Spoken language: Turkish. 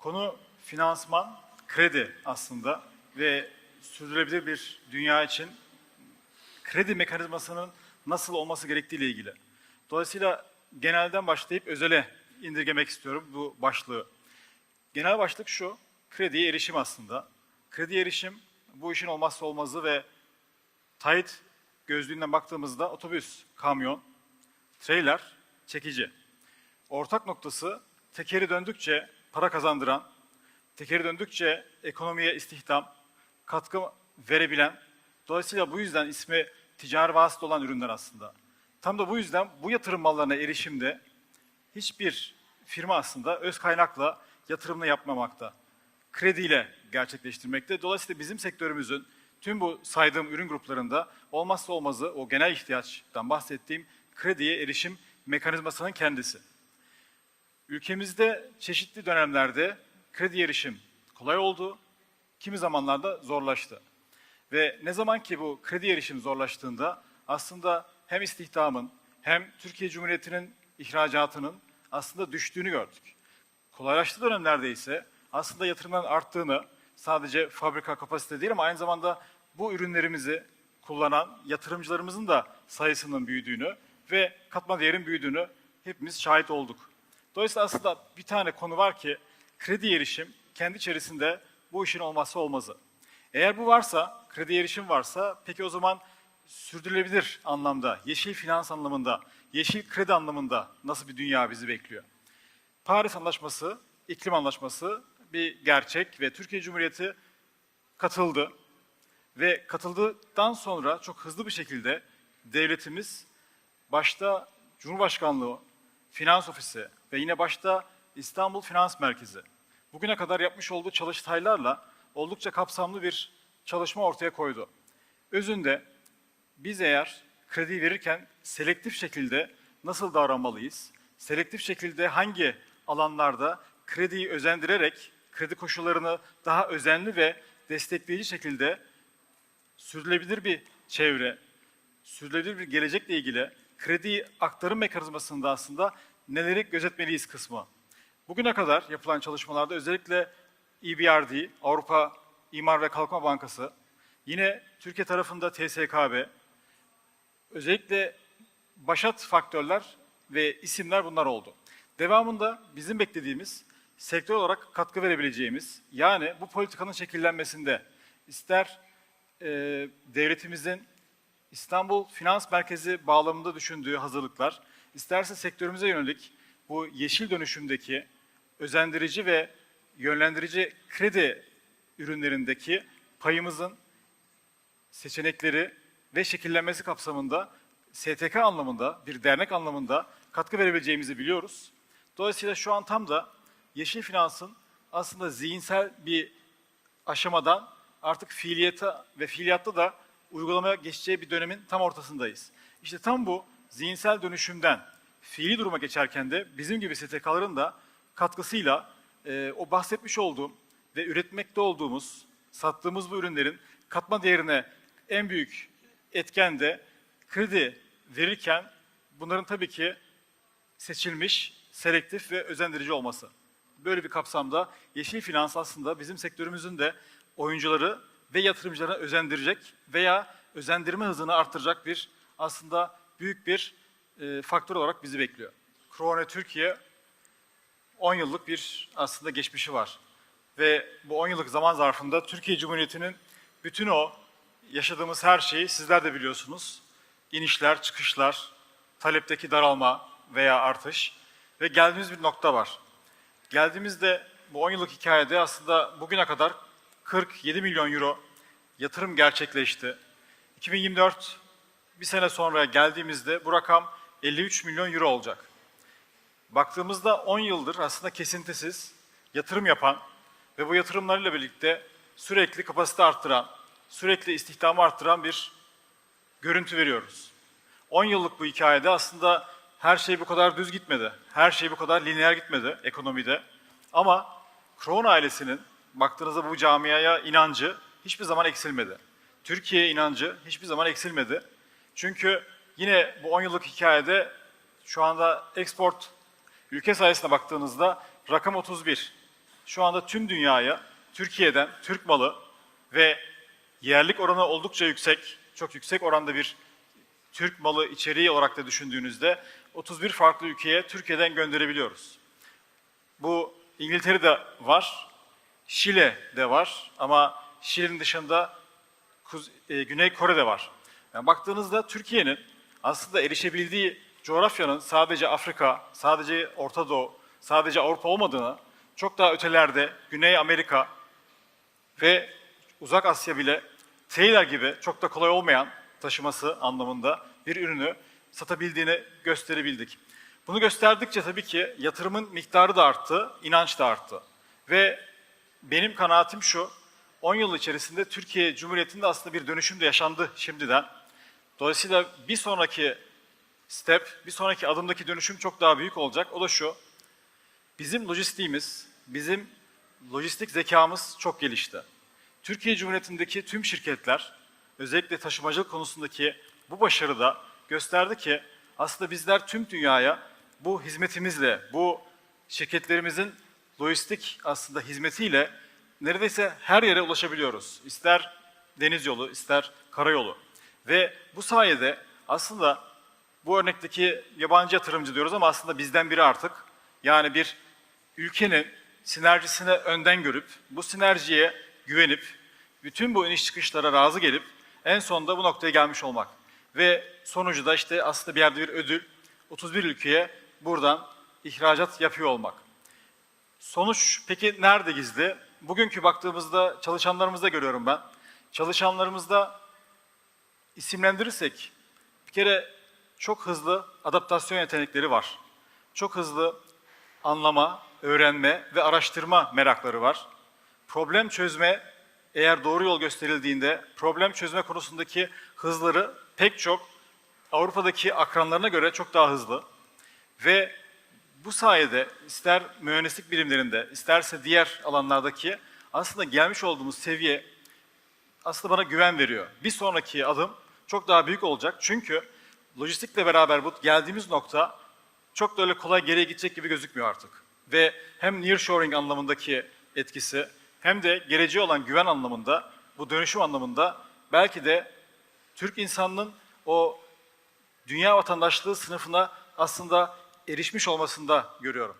Konu finansman, kredi aslında ve sürdürülebilir bir dünya için kredi mekanizmasının nasıl olması gerektiği ile ilgili. Dolayısıyla genelden başlayıp özele indirgemek istiyorum bu başlığı. Genel başlık şu, krediye erişim aslında. Krediye erişim bu işin olmazsa olmazı ve Tayit gözlüğünden baktığımızda otobüs, kamyon, trailer, çekici. Ortak noktası tekeri döndükçe para kazandıran, tekeri döndükçe ekonomiye istihdam, katkı verebilen, dolayısıyla bu yüzden ismi ticari vasıta olan ürünler aslında. Tam da bu yüzden bu yatırım mallarına erişimde hiçbir firma aslında öz kaynakla yatırımını yapmamakta. Krediyle gerçekleştirmekte. Dolayısıyla bizim sektörümüzün tüm bu saydığım ürün gruplarında olmazsa olmazı o genel ihtiyaçtan bahsettiğim krediye erişim mekanizmasının kendisi. Ülkemizde çeşitli dönemlerde kredi erişim kolay oldu, kimi zamanlarda zorlaştı. Ve ne zaman ki bu kredi erişim zorlaştığında aslında hem istihdamın hem Türkiye Cumhuriyeti'nin ihracatının aslında düştüğünü gördük. Kolaylaştığı dönemlerde ise aslında yatırımların arttığını sadece fabrika kapasite değil ama aynı zamanda bu ürünlerimizi kullanan yatırımcılarımızın da sayısının büyüdüğünü ve katma değerin büyüdüğünü hepimiz şahit olduk. Dolayısıyla aslında bir tane konu var ki kredi erişim kendi içerisinde bu işin olmazsa olmazı. Eğer bu varsa, kredi erişim varsa peki o zaman sürdürülebilir anlamda, yeşil finans anlamında, yeşil kredi anlamında nasıl bir dünya bizi bekliyor? Paris Anlaşması, iklim anlaşması bir gerçek ve Türkiye Cumhuriyeti katıldı. Ve katıldıktan sonra çok hızlı bir şekilde devletimiz başta Cumhurbaşkanlığı, Finans Ofisi ve yine başta İstanbul Finans Merkezi bugüne kadar yapmış olduğu çalıştaylarla oldukça kapsamlı bir çalışma ortaya koydu. Özünde biz eğer kredi verirken selektif şekilde nasıl davranmalıyız? Selektif şekilde hangi alanlarda krediyi özendirerek kredi koşullarını daha özenli ve destekleyici şekilde sürdürülebilir bir çevre, sürdürülebilir bir gelecekle ilgili kredi aktarım mekanizmasında aslında neleri gözetmeliyiz kısmı. Bugüne kadar yapılan çalışmalarda özellikle EBRD, Avrupa İmar ve Kalkınma Bankası, yine Türkiye tarafında TSKB, özellikle başat faktörler ve isimler bunlar oldu. Devamında bizim beklediğimiz sektör olarak katkı verebileceğimiz yani bu politikanın şekillenmesinde ister e, devletimizin İstanbul Finans Merkezi bağlamında düşündüğü hazırlıklar, isterse sektörümüze yönelik bu yeşil dönüşümdeki özendirici ve yönlendirici kredi ürünlerindeki payımızın seçenekleri ve şekillenmesi kapsamında STK anlamında, bir dernek anlamında katkı verebileceğimizi biliyoruz. Dolayısıyla şu an tam da yeşil finansın aslında zihinsel bir aşamadan artık fiiliyata ve fiiliyatta da uygulamaya geçeceği bir dönemin tam ortasındayız. İşte tam bu zihinsel dönüşümden fiili duruma geçerken de bizim gibi STK'ların da katkısıyla e, o bahsetmiş olduğum ve üretmekte olduğumuz, sattığımız bu ürünlerin katma değerine en büyük etken de kredi verirken bunların tabii ki seçilmiş, selektif ve özendirici olması. Böyle bir kapsamda yeşil finans aslında bizim sektörümüzün de oyuncuları ve yatırımcılarına özendirecek veya özendirme hızını arttıracak bir aslında büyük bir e, faktör olarak bizi bekliyor. Krone Türkiye 10 yıllık bir aslında geçmişi var. Ve bu 10 yıllık zaman zarfında Türkiye Cumhuriyeti'nin bütün o yaşadığımız her şeyi sizler de biliyorsunuz. İnişler, çıkışlar, talepteki daralma veya artış ve geldiğimiz bir nokta var. Geldiğimizde bu 10 yıllık hikayede aslında bugüne kadar 47 milyon euro yatırım gerçekleşti. 2024 bir sene sonra geldiğimizde bu rakam 53 milyon euro olacak. Baktığımızda 10 yıldır aslında kesintisiz yatırım yapan ve bu yatırımlarıyla birlikte sürekli kapasite arttıran, sürekli istihdamı arttıran bir görüntü veriyoruz. 10 yıllık bu hikayede aslında her şey bu kadar düz gitmedi. Her şey bu kadar lineer gitmedi ekonomide. Ama Kroon ailesinin baktığınızda bu camiaya inancı hiçbir zaman eksilmedi. Türkiye inancı hiçbir zaman eksilmedi. Çünkü yine bu 10 yıllık hikayede şu anda export ülke sayısına baktığınızda rakam 31. şu anda tüm dünyaya Türkiye'den Türk malı ve yerlik oranı oldukça yüksek, çok yüksek oranda bir Türk malı içeriği olarak da düşündüğünüzde 31 farklı ülkeye Türkiye'den gönderebiliyoruz. Bu İngiltere'de var, Şile'de var ama Şile'nin dışında e, Güney Kore'de var. Yani baktığınızda Türkiye'nin aslında erişebildiği coğrafyanın sadece Afrika, sadece Orta Doğu, sadece Avrupa olmadığını, çok daha ötelerde Güney Amerika ve Uzak Asya bile Taylor gibi çok da kolay olmayan taşıması anlamında bir ürünü satabildiğini gösterebildik. Bunu gösterdikçe tabii ki yatırımın miktarı da arttı, inanç da arttı. Ve benim kanaatim şu, 10 yıl içerisinde Türkiye Cumhuriyeti'nde aslında bir dönüşüm de yaşandı şimdiden. Dolayısıyla bir sonraki step, bir sonraki adımdaki dönüşüm çok daha büyük olacak. O da şu, bizim lojistiğimiz, bizim lojistik zekamız çok gelişti. Türkiye Cumhuriyeti'ndeki tüm şirketler, özellikle taşımacılık konusundaki bu başarıda gösterdi ki aslında bizler tüm dünyaya bu hizmetimizle, bu şirketlerimizin lojistik aslında hizmetiyle neredeyse her yere ulaşabiliyoruz. İster deniz yolu, ister karayolu. Ve bu sayede aslında bu örnekteki yabancı yatırımcı diyoruz ama aslında bizden biri artık. Yani bir ülkenin sinerjisine önden görüp, bu sinerjiye güvenip, bütün bu iniş çıkışlara razı gelip en sonunda bu noktaya gelmiş olmak. Ve sonucu da işte aslında bir yerde bir ödül, 31 ülkeye buradan ihracat yapıyor olmak. Sonuç peki nerede gizli? Bugünkü baktığımızda çalışanlarımızda görüyorum ben. Çalışanlarımızda isimlendirirsek bir kere çok hızlı adaptasyon yetenekleri var. Çok hızlı anlama, öğrenme ve araştırma merakları var. Problem çözme eğer doğru yol gösterildiğinde problem çözme konusundaki hızları pek çok Avrupa'daki akranlarına göre çok daha hızlı. Ve bu sayede ister mühendislik bilimlerinde, isterse diğer alanlardaki aslında gelmiş olduğumuz seviye aslında bana güven veriyor. Bir sonraki adım çok daha büyük olacak. Çünkü lojistikle beraber bu geldiğimiz nokta çok da öyle kolay geriye gidecek gibi gözükmüyor artık. Ve hem nearshoring anlamındaki etkisi hem de geleceğe olan güven anlamında, bu dönüşüm anlamında belki de Türk insanının o dünya vatandaşlığı sınıfına aslında erişmiş olmasında görüyorum.